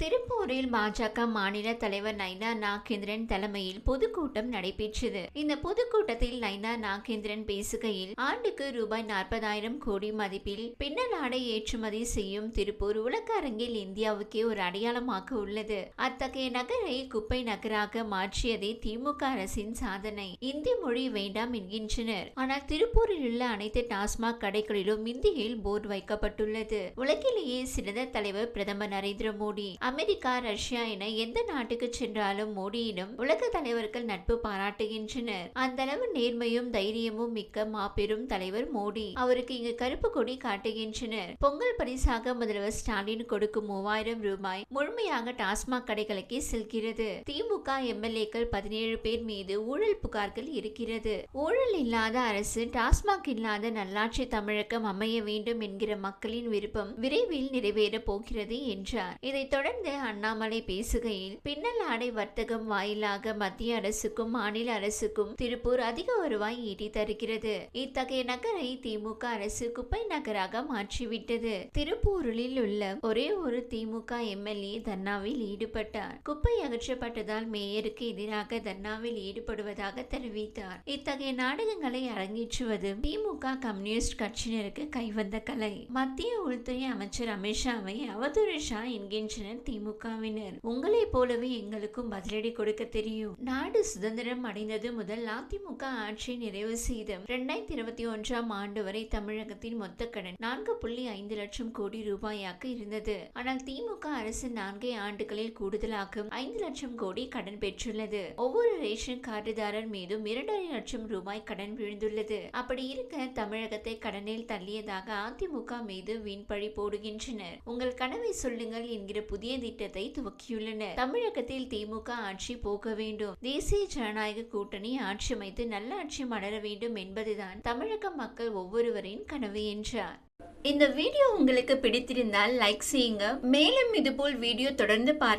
திருப்பூரில் பாஜக மாநில தலைவர் நைனா நாகேந்திரன் தலைமையில் பொதுக்கூட்டம் நடைபெற்றது. இந்த பொதுக்கூட்டத்தில் நைனா நாகேந்திரன் பேசுகையில் ஆண்டுக்கு ரூபாய் நாற்பதாயிரம் கோடி மதிப்பில் பின்னலாடை ஏற்றுமதி செய்யும் திருப்பூர் உலக அரங்கில் இந்தியாவுக்கே ஒரு அடையாளமாக உள்ளது. அத்தகைய நகரை குப்பை நகராக மாற்றியதே திமுக அரசின் சாதனை. இந்தி மொழி வேண்டாம் என்கின்றனர். ஆனால் திருப்பூரில் உள்ள அனைத்து டாஸ்மாக் கடைகளிலும் இந்தியில் போர்டு வைக்கப்பட்டுள்ளது. உலகிலேயே சிறந்த தலைவர் பிரதமர் நரேந்திர மோடி. அமெரிக்கா ரஷ்யா என எந்த நாட்டுக்கு சென்றாலும் மோடியிடம் உலக தலைவர்கள் நட்பு பாராட்டுகின்றனர். அந்த அளவு நேர்மையும் தைரியமும் மிக்க மாபெரும் தலைவர் மோடி. அவருக்கு இங்கு கருப்பு கொடி காட்டுகின்றனர். பொங்கல் பரிசாக முதல்வர் ஸ்டாலின் கொடுக்கும் மூவாயிரம் ரூபாய் முழுமையாக டாஸ்மாக் கடைகளுக்கே செல்கிறது. திமுக எம்எல்ஏக்கள் பதினேழு பேர் மீது ஊழல் புகார்கள் இருக்கிறது. ஊழல் இல்லாத அரசு டாஸ்மாக் இல்லாத நல்லாட்சி தமிழகம் அமைய வேண்டும் என்கிற மக்களின் விருப்பம் விரைவில் நிறைவேற போகிறது என்றார். இதைத் தொடர்ந்து அண்ணாமலை பேசுகையில் பின்னல் ஆடை வர்த்தகம் வாயிலாக மத்திய அரசுக்கும் மாநில அரசுக்கும் திருப்பூர் அதிக வருவாய் ஈட்டி தருகிறது. இத்தகைய நகரை திமுக அரசு குப்பை நகராக மாற்றிவிட்டது. திருப்பூரில் உள்ள ஒரே ஒரு திமுக எம்எல்ஏ தர்ணாவில் ஈடுபட்டார். குப்பை அகற்றப்பட்டதால் மேயருக்கு எதிராக தர்ணாவில் ஈடுபடுவதாக தெரிவித்தார். இத்தகைய நாடகங்களை அரங்கேற்றுவது திமுக கம்யூனிஸ்ட் கட்சியினருக்கு கைவந்த கலை. மத்திய உள்துறை அமைச்சர் அமித்ஷாவை அவதூறு ஷா என்கின்றனர். திமுகவினர். உங்களைப் போலவே எங்களுக்கும் பதிலடி கொடுக்க தெரியும். நாடு சுதந்திரம் அடைந்தது முதல் அதிமுக ஆட்சி நிறைவு செய்து இரண்டாயிரத்தி இருபத்தி ஒன்றாம் ஆண்டு வரை தமிழகத்தின் மொத்த கடன் நான்கு புள்ளி ஐந்து லட்சம் கோடி ரூபாயாக இருந்தது. ஆனால் திமுக அரசு நான்கே ஆண்டுகளில் கூடுதலாக ஐந்து லட்சம் கோடி கடன் பெற்றுள்ளது. ஒவ்வொரு ரேஷன் கார்டுதாரர் மீதும் இரண்டரை லட்சம் ரூபாய் கடன் விழுந்துள்ளது. அப்படி இருக்க தமிழகத்தை கடனில் தள்ளியதாக அதிமுக மீது வீண்பழி போடுகின்றனர். உங்கள் கனவை சொல்லுங்கள் என்கிற புதிய திட்டத்தை துவக்கியுள்ளனர். தமிழகத்தில் திமுக ஆட்சி போக வேண்டும். தேசிய ஜனநாயக கூட்டணி ஆட்சி அமைத்து நல்ல ஆட்சி மலர வேண்டும் என்பதுதான் தமிழக மக்கள் ஒவ்வொருவரின் கனவு என்றார். இந்த வீடியோ உங்களுக்கு பிடித்திருந்தால் லைக் செய்யுங்க. மேலும் இதுபோல் வீடியோ தொடர்ந்து பார்க்க